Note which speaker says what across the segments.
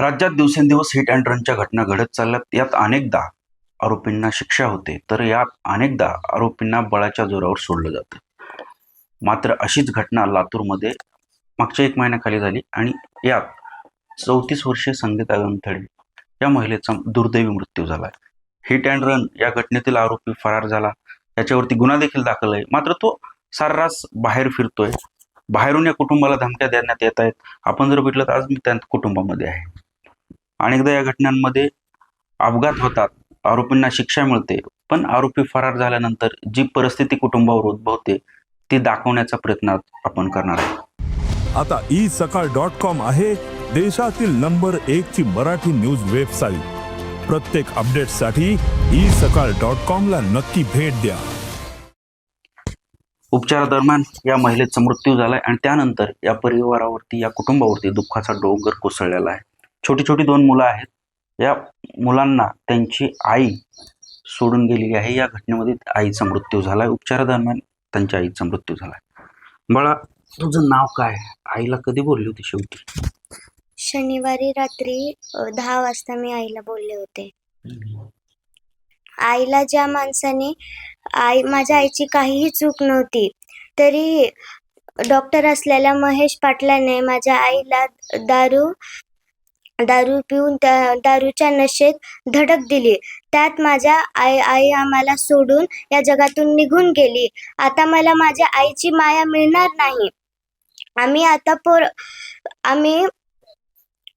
Speaker 1: राज्यात दिवसेंदिवस hit and रनच्या घटना घडत चालल्यात. यात अनेकदा आरोपींना शिक्षा होते तर यात अनेकदा आरोपींना बळाच्या जोरावर सोडलं जातं. मात्र अशीच घटना लातूरमध्ये मागच्या एक महिन्याखाली झाली आणि यात चौतीस वर्षीय संगीता गंथळे या महिलेचा दुर्दैवी मृत्यू झाला. हिट अँड रन या घटनेतील आरोपी फरार झाला. याच्यावरती गुन्हा देखील दाखल आहे. मात्र तो सर्रास बाहेर फिरतोय. बाहेरून या कुटुंबाला धमक्या देण्यात येत आहेत. आपण जर बघितलं तर आज मी त्या कुटुंबामध्ये आहे. अनेकदा या घटनांमध्ये अपघात होतात. आरोपींना शिक्षा मिळते. पण आरोपी फरार झाल्यानंतर जी परिस्थिती कुटुंबावर उद्भवते ती दाखवण्याचा प्रयत्न आपण करणार आहोत.
Speaker 2: आता ई सकाळ डॉट कॉम आहे देशातील नंबर एक ची मराठी न्यूज वेबसाईट. प्रत्येक अपडेटसाठी ई सकाळ डॉट कॉम ला नक्की भेट द्या.
Speaker 1: उपचारादरम्यान या महिलेचा मृत्यू झालाय आणि त्यानंतर या परिवारावरती या कुटुंबावरती दुःखाचा डोंगर कोसळलेला आहे. छोटी छोटी दोन मुलं आहेत. या मुलांना त्यांची आई सोडून गेलेली आहे. या घटनेमध्ये आईचा मृत्यू झालाय. उपचारादरम्यान त्यांच्या आईचा मृत्यू झालाय. बाळा तुझं नाव काय आईला कधी बोलली होती शेवटी?
Speaker 3: शनिवारी रात्री दहा वाजता मी आईला बोलले होते. आईला ज्या माणसाने आई माझ्या आईची काहीही चूक नव्हती तरी डॉक्टर असलेल्या महेश पाटलाने माझ्या आईला दारू दारू पिऊन त्या दारूच्या नशेत धडक दिली. त्यात माझ्या आई आई आम्हाला सोडून या जगातून निघून गेली. आता मला माझ्या आईची माया मिळणार नाही. आम्ही आता पोर आम्ही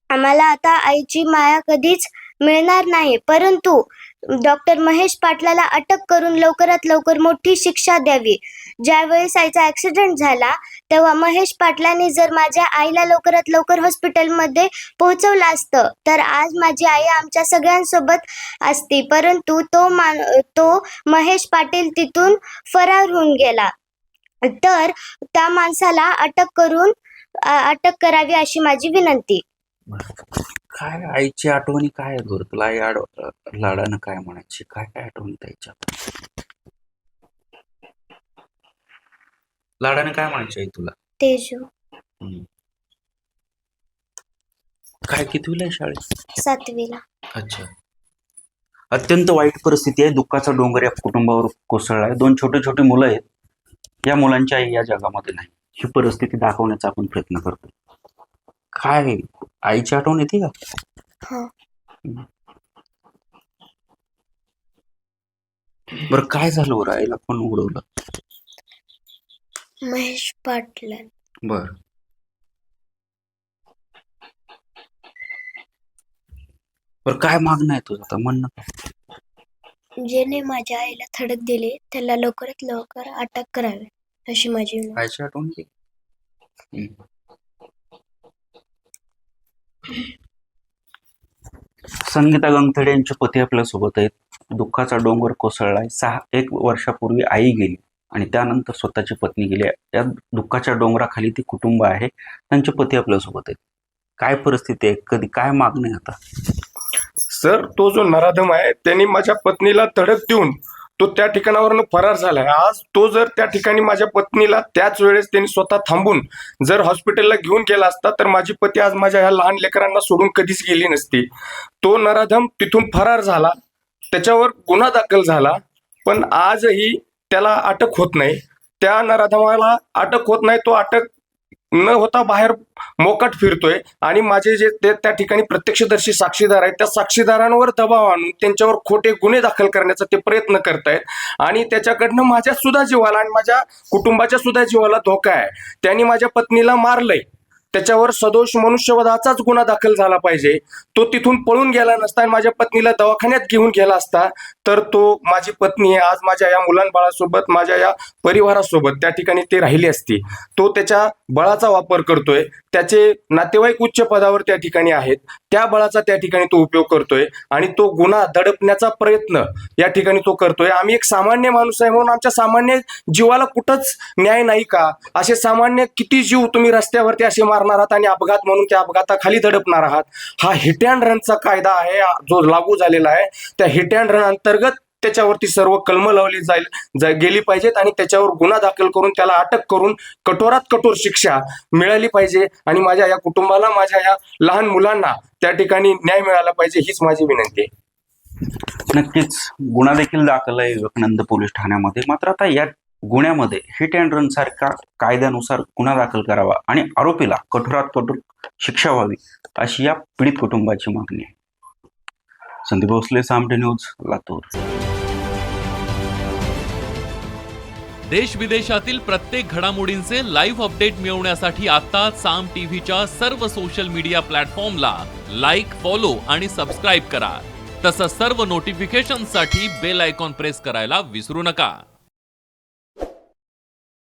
Speaker 3: आम्हाला आता आईची माया कधीच मिळणार नाही. परंतु डॉक्टर महेश पाटलाला अटक करून लवकरात लवकर मोठी शिक्षा द्यावी. ज्यावेळेस आईचा ऍक्सिडेंट झाला तेव्हा महेश पाटलाने जर माझ्या आईला लवकरात लवकर हॉस्पिटलमध्ये पोहोचवलं असतं तर आज माझी आई आमच्या सगळ्यांसोबत असती. परंतु तो मान तो महेश पाटील तिथून फरार होऊन गेला. तर त्या माणसाला अटक करून अटक करावी अशी माझी विनंती.
Speaker 1: काय आईची आठवणी काय बरं? तुला आई आड लाडानं काय म्हणायची? काय काय आठवणी त्याच्या लाडानं काय म्हणायची आई तुला?
Speaker 3: तेजू.
Speaker 1: काय कितवीला आहे शाळेत?
Speaker 3: सातवीला.
Speaker 1: अच्छा. अत्यंत वाईट परिस्थिती आहे. दुःखाचा डोंगर या कुटुंबावर कोसळला आहे. दोन छोटे छोटे मुलं आहेत. या मुलांची आई या जगामध्ये नाही. ही परिस्थिती दाखवण्याचा आपण प्रयत्न करतो. काय? आईची आठवण येते का?
Speaker 3: हो.
Speaker 1: बरं काय झालं बरं आईला? कोण उडवलं?
Speaker 3: महेश पाटला
Speaker 1: बर. बर काय मागणं आहे तुझं? आता म्हणणं?
Speaker 3: ज्याने माझ्या आईला थडक दिली त्याला लवकरात लवकर अटक करावी अशी माझी.
Speaker 1: आईची आठवण. संगीता गंगथडे यांचे पती आपल्यासोबत आहेत. दुःखाचा डोंगर कोसळलाय. सहा एक वर्षापूर्वी आई गेली आणि त्यानंतर स्वतःची पत्नी गेली. या दुःखाच्या डोंगराखाली ती कुटुंब आहे. त्यांचे पती आपल्यासोबत आहेत. काय परिस्थिती आहे? कधी काय मागणी आता?
Speaker 4: सर तो जो नराधम आहे त्यांनी माझ्या पत्नीला धडक देऊन तो त्या ठिकाणावरनं फरार झाला आहे आज तो जर त्या ठिकाणी माझ्या पत्नीला त्याच वेळेस त्यांनी स्वतः थांबून जर हॉस्पिटलला घेऊन गेला असता तर माझी पती आज माझ्या ह्या लहान लेकरांना सोडून कधीच गेली नसती. तो नराधम तिथून फरार झाला त्याच्यावर गुन्हा दाखल झाला पण आजही त्याला अटक होत नाही. त्या नराधमाला अटक होत नाही तो अटक न होता बाहेर मोकाट फिरतोय आणि माझे जे ते त्या ठिकाणी प्रत्यक्षदर्शी साक्षीदार आहेत त्या साक्षीदारांवर दबाव आणून त्यांच्यावर खोटे गुन्हे दाखल करण्याचा ते प्रयत्न करतायत. आणि त्याच्याकडनं माझ्या सुद्धा जीवाला आणि माझ्या कुटुंबाच्या सुद्धा जीवाला धोका आहे. त्यांनी माझ्या पत्नीला मारलंय. त्याच्यावर सदोष मनुष्यवधाचाच गुन्हा दाखल झाला पाहिजे. तो तिथून पळून गेला नसता आणि माझ्या पत्नीला दवाखान्यात घेऊन गेला असता तर तो माझी पत्नी आज माझ्या या मुलांबाळासोबत माझ्या या परिवारासोबत त्या ठिकाणी ते राहिली असती. तो त्याच्या बळाचा वापर करतोय. त्याचे नातेवाईक उच्च पदावर त्या ठिकाणी आहेत. त्या बळाचा त्या ठिकाणी तो उपयोग करतोय आणि तो गुन्हा दडपण्याचा प्रयत्न या ठिकाणी तो करतोय. आम्ही एक सामान्य माणूस आहे म्हणून आमच्या सामान्य जीवाला कुठंच न्याय नाही का? असे सामान्य किती जीव तुम्ही रस्त्यावरती असे मारणार आहात आणि अपघात म्हणून त्या अपघाताखाली दडपणार आहात. हा हिट अँड रनचा कायदा आहे जो लागू झालेला आहे त्या हिट अँड रन अंतर्गत त्याच्यावरती सर्व कलम लावली जाईल गेली पाहिजेत आणि त्याच्यावर गुन्हा दाखल करून त्याला अटक करून कठोरात कठोर शिक्षा मिळाली पाहिजे आणि माझ्या या कुटुंबाला माझ्या या लहान मुलांना त्या ठिकाणी न्याय मिळाला पाहिजे हीच माझी विनंती आहे.
Speaker 1: नक्कीच. गुन्हा देखील दाखल आहे विवेकानंद पोलीस ठाण्यामध्ये. मात्र आता या गुन्ह्यामध्ये हिट अँड रन सारख्या कायद्यानुसार गुन्हा दाखल करावा आणि आरोपीला कठोरात कठोर शिक्षा व्हावी अशी या पीडित कुटुंबाची मागणी आहे. संदीप भोसले सामटे न्यूज लातूर.
Speaker 5: देश विदेशातील प्रत्येक घडामोडींचे लाईव्ह अपडेट मिळवण्यासाठी आता साम टीव्हीच्या सर्व सोशल मीडिया प्लॅटफॉर्मला लाईक फॉलो आणि सबस्क्राईब करा. तसंच सर्व नोटिफिकेशनसाठी बेल आयकॉन प्रेस करायला विसरू नका.